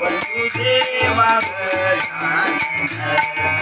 वसुदेवा वसुदेवा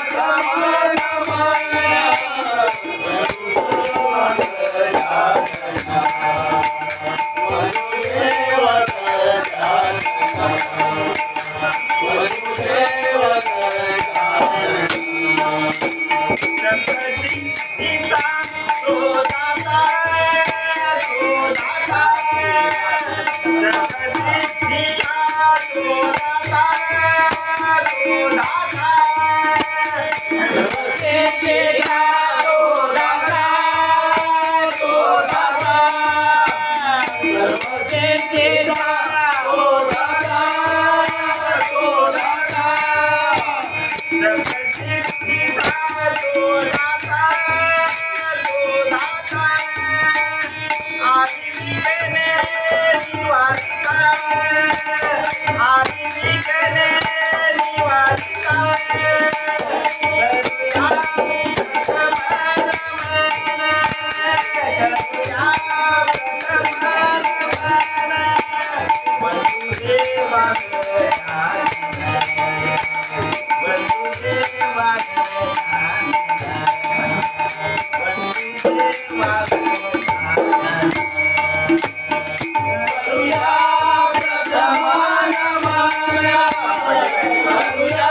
वसुदेव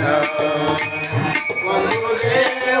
गजानन वसुदेव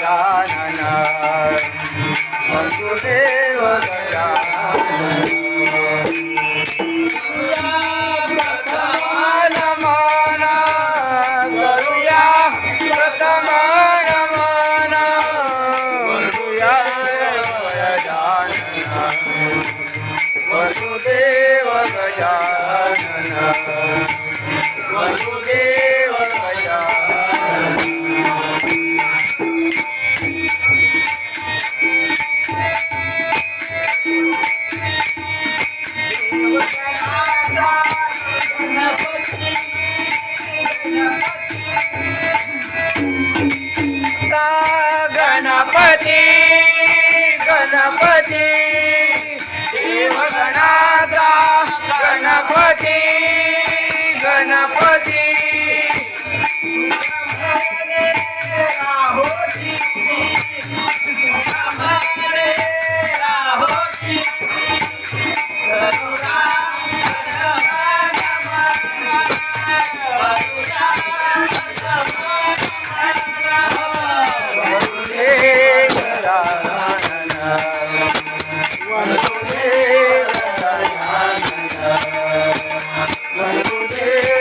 জানা Vasudev Gajanan Vasudev Ganpati Ganpati. Ganpati Ganpati Thank you.